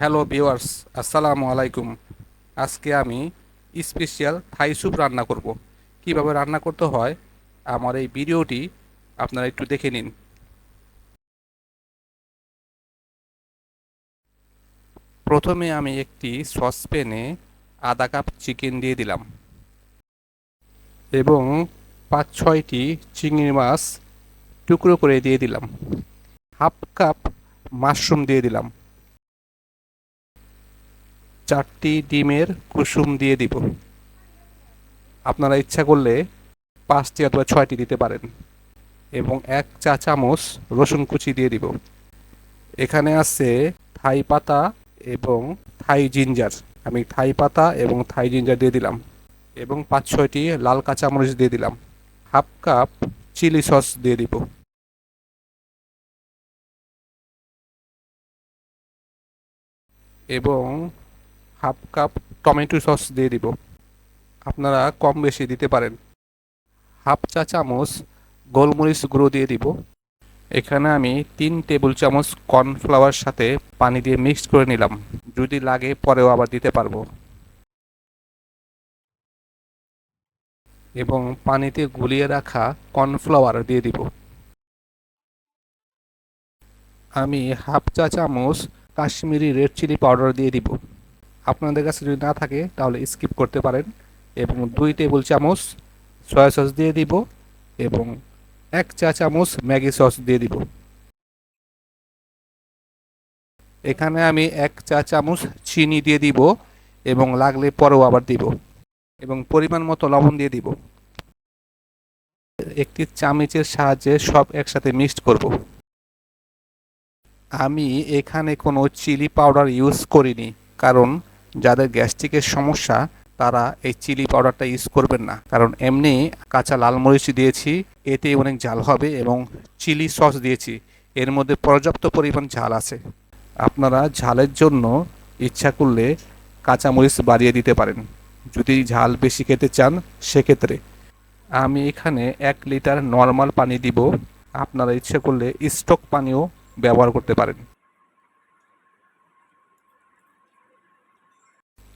Hello viewers, আসসালামু আলাইকুম। আজকে আমি স্পেশাল থাই স্যুপ রান্না করব। কীভাবে রান্না করতে হয়, আমার এই ভিডিওটি আপনারা একটু দেখে নিন। প্রথমে আমি একটি সসপ্যানে আধা কাপ চিকেন দিয়ে দিলাম। এবং পাঁচ ছয়টি চিংড়ি মাছ টুকরো করে দিয়ে দিলাম। হাফ কাপ মাশরুম দিয়ে দিলাম। চারটি ডিমের কুসুম দিয়ে দিব। আপনারা ইচ্ছা করলে পাঁচটি অথবা ছয়টি দিতে পারেন এবং এক চা চামচ রসুন কুচি দিয়ে দিব। এখানে আছে থাই পাতা এবং থাই জিঞ্জার। আমি থাই পাতা এবং থাই জিঞ্জার দিয়ে দিলাম এবং পাঁচ ছয়টি লাল কাঁচামরিচ দিয়ে দিলাম। হাফ কাপ চিলি সস দিয়ে দিব। এবং হাফ কাপ টমেটো সস দিয়ে দিব। আপনারা কম বেশি দিতে পারেন। হাফ চা চামচ গোলমরিচ গুঁড়ো দিয়ে দিব। এখানে আমি তিন টেবিল চামচ কর্নফ্লাওয়ার সাথে পানি দিয়ে মিক্সড করে নিলাম। যদি লাগে পরেও আবার দিতে পারব। এবং পানিতে গুলিয়ে রাখা কর্নফ্লাওয়ার দিয়ে দিব। আমি হাফ চা চামচ কাশ্মীরি রেড চিলি পাউডার দিয়ে দিব। আপনাদের কাছে যদি না থাকে, তাহলে স্কিপ করতে পারেন এবং দুই টেবিল চামচ সয়া সস দিয়ে দিব এবং এক চা চামচ ম্যাগি সস দিয়ে দিব। এখানে আমি এক চা চামচ চিনি দিয়ে দিব এবং লাগলে পরেও আবার দিব এবং পরিমাণ মতো লবণ দিয়ে দিব। একটি চামচের সাহায্যে সব একসাথে মিক্সড করব। আমি এখানে কোনো চিলি পাউডার ইউজ করিনি, কারণ যাদের গ্যাস্ট্রিকের সমস্যা, তারা এই চিলি পাউডারটা ইউজ করবেন না। কারণ এমনি কাঁচা লাল মরিচ দিয়েছি, এতে অনেক ঝাল হবে এবং চিলি সস দিয়েছি, এর মধ্যে পর্যাপ্ত পরিমাণ ঝাল আছে। আপনারা ঝালের জন্য ইচ্ছা করলে কাঁচা মরিচ বাড়িয়ে দিতে পারেন। যদি ঝাল বেশি খেতে চান, সেক্ষেত্রে। আমি এখানে এক লিটার নর্মাল পানি দিব। আপনারা ইচ্ছে করলে স্টক পানিও ব্যবহার করতে পারেন।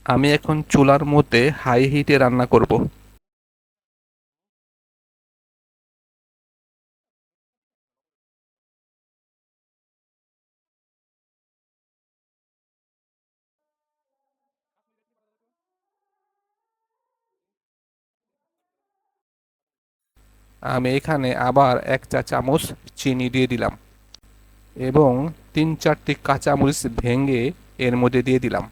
আমি এখন চুলার মধ্যে হাই হিটে রান্না করব। আমি এখানে আবার এক চা চামচ চিনি দিয়ে দিলাম এবং তিন চারটি কাঁচামরিচ ভেঙে এর মধ্যে দিয়ে দিলাম।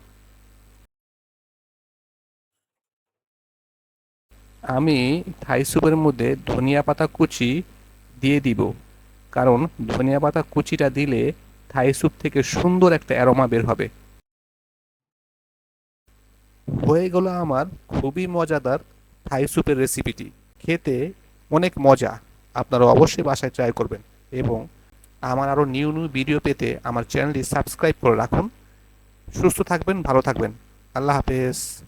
আমি থাই স্যুপের মধ্যে ধনিয়া পাতা কুচি দিয়ে দিব। কারণ ধনিয়া পাতা কুচিটা দিলে থাই স্যুপ থেকে সুন্দর একটা অ্যারোমা বের হবে। হয়ে গেল আমার খুবই মজাদার থাই স্যুপের রেসিপিটি। খেতে অনেক মজা। আপনারা অবশ্যই বাসায় ট্রাই করবেন এবং আমার আরও নিউ নিউ ভিডিও পেতে আমার চ্যানেলটি সাবস্ক্রাইব করে রাখুন। সুস্থ থাকবেন, ভালো থাকবেন। আল্লাহ হাফেজ।